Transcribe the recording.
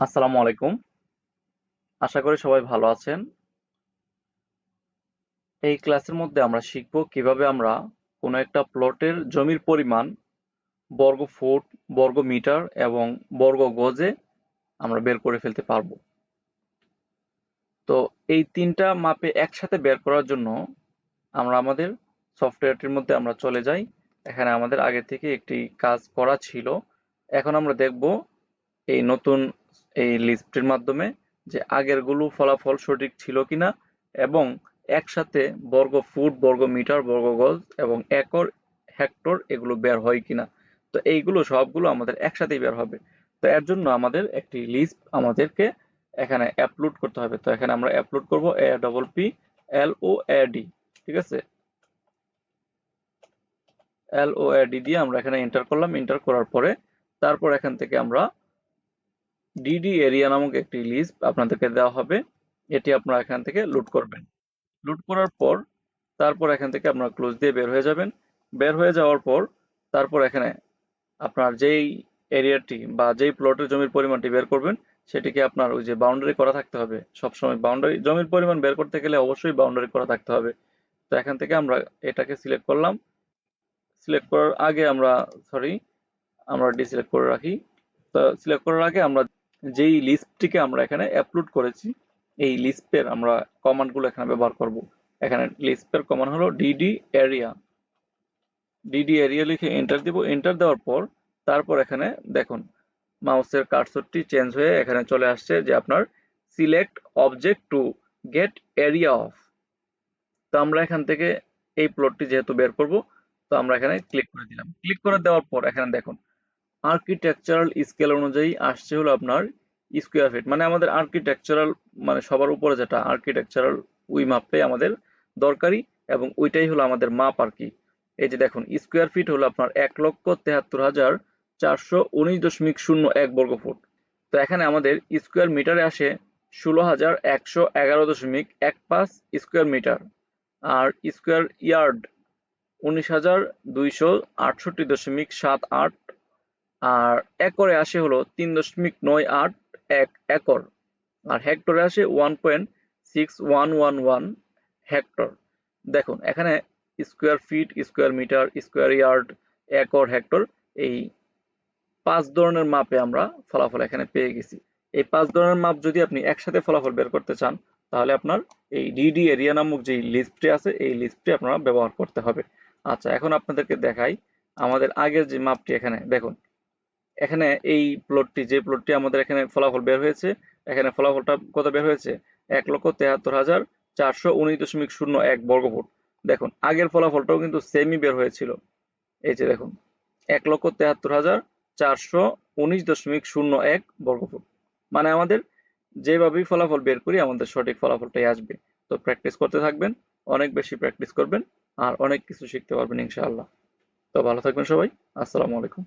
আসসালামু আলাইকুম। আশা করি সবাই ভালো আছেন। এই ক্লাসের মধ্যে আমরা শিখব কীভাবে আমরা কোনো একটা প্লটের জমির পরিমাণ বর্গ ফুট, বর্গ মিটার এবং বর্গ গজে আমরা বের করে ফেলতে পারব। তো এই তিনটা মাপে একসাথে বের করার জন্য আমরা আমাদের সফটওয়্যারটির মধ্যে আমরা চলে যাই। এখানে আমাদের আগে থেকে একটি কাজ করা ছিল। এখন আমরা দেখব এই নতুন এই লিস্টের মাধ্যমে যে আগেরগুলো ফলাফল সঠিক ছিল কিনা এবং একসাথে বর্গ ফুট, বর্গ মিটার, বর্গ গজ এবং একর, হেক্টর এগুলো বের হয় কিনা। তো এইগুলো সবগুলো আমাদের একসাথেই বের হবে। তো এর জন্য আমাদের একটি লিস্ট আমাদেরকে এখানে আপলোড করতে হবে। তো এখানে আমরা আপলোড করব A double P L O A D ঠিক আছে? এল ও এ ডি দিয়ে আমরা এখানে এন্টার করলাম। এন্টার করার পরে তারপর এখান থেকে আমরা ডিডি এরিয়া নামক একটি লিস্ট আপনাদেরকে দেওয়া হবে। এটি আপনারা এখান থেকে লুট করবেন। লুট করার পর তারপর এখান থেকে আপনারা ক্লোজ দিয়ে বের হয়ে যাবেন। বের হয়ে যাওয়ার পর তারপর এখানে আপনার যেই এরিয়াটি বা যেই প্লটের জমির পরিমাণটি বের করবেন, সেটিকে আপনার ওই যে বাউন্ডারি করা থাকতে হবে। সবসময় বাউন্ডারি জমির পরিমাণ বের করতে গেলে অবশ্যই বাউন্ডারি করা থাকতে হবে। তো এখান থেকে আমরা এটাকে সিলেক্ট করলাম। সিলেক্ট করার আগে আমরা সরি আমরা ডিসিলেক্ট করে রাখি। তো সিলেক্ট করার আগে আমরা যেই লিস্টটিকে আমরা এখানে আপলোড করেছি, এই লিস্পের আমরা কমান্ডগুলো এখানে ব্যবহার করব। এখানে লিস্পের কমান্ড হলো ডিডি এরিয়া ডিডি এরিয়া লিখে এন্টার দিব। এন্টার দেওয়ার পর তারপর এখানে দেখুন, মাউসের কার্সরটি চেঞ্জ হয়ে এখানে চলে আসছে যে আপনার select object to get area of তো আমরা এখান থেকে এই প্লটটি যেহেতু বের করব, তো আমরা এখানে ক্লিক করে দিলাম। ক্লিক করে দেওয়ার পর এখানে দেখুন আর্কিটেকচারাল স্কেল অনুযায়ী আসছে হলো আপনার স্কোয়ার ফিট মানে আমাদের আর্কিটেকচারাল মানে সবার উপরে যেটা আর্কিটেকচারাল ওই মাপটাই আমাদের দরকারি এবং ওইটাই হলো আমাদের মাপ আর কি। এই যে দেখুন স্কোয়ার ফিট হলো আপনার এক লক্ষ তেহাত্তর হাজার চারশো উনিশ দশমিক শূন্য এক বর্গ ফুট। তো এখানে আমাদের স্কোয়ার মিটারে আসে ষোলো হাজার একশো এগারো দশমিক এক পাঁচ স্কোয়ার মিটার আর স্কোয়ার ইয়ার্ড উনিশ হাজার দুইশো আটষট্টি দশমিক সাত আট আর একরে আসে হলো তিন দশমিক নয় আট এক একর। আর হেক্টরে আসে one point six one one one hectare. দেখুন, এখানে square feet square metre square yard acre, hectare, এই পাঁচ ধরনের মাপে আমরা ফলাফল এখানে পেয়ে গেছি। এই পাঁচ ধরনের মাপ যদি আপনি একসাথে ফলাফল বের করতে চান, তাহলে আপনার এই ডিডি এরিয়া নামক যে লিস্টটি আছে, এই লিস্টটি আপনারা ব্যবহার করতে হবে। আচ্ছা এখন আপনাদেরকে দেখাই আমাদের আগের যে মাপটি এখানে, দেখুন এখানে এই প্লটটি যে প্লটটি আমাদের এখানে ফলাফল বের হয়েছে, এখানে ফলাফলটা কত বের হয়েছে? এক লক্ষ তেহাত্তর হাজার চারশো উনিশ দশমিক শূন্য এক বর্গফুট। দেখুন, আগের ফলাফলটাও কিন্তু সেমই বের হয়েছিল। এই যে দেখুন, এক লক্ষ তেহাত্তর হাজার চারশো উনিশ দশমিক শূন্য এক বর্গফুট। মানে আমাদের যেভাবেই ফলাফল বের করি, আমাদের সঠিক ফলাফলটাই আসবে। তো প্র্যাকটিস করতে থাকবেন, অনেক বেশি প্র্যাকটিস করবেন, আর অনেক কিছু শিখতে পারবেন ইনশাআল্লাহ। তো ভালো থাকবেন সবাই, আসসালামু আলাইকুম।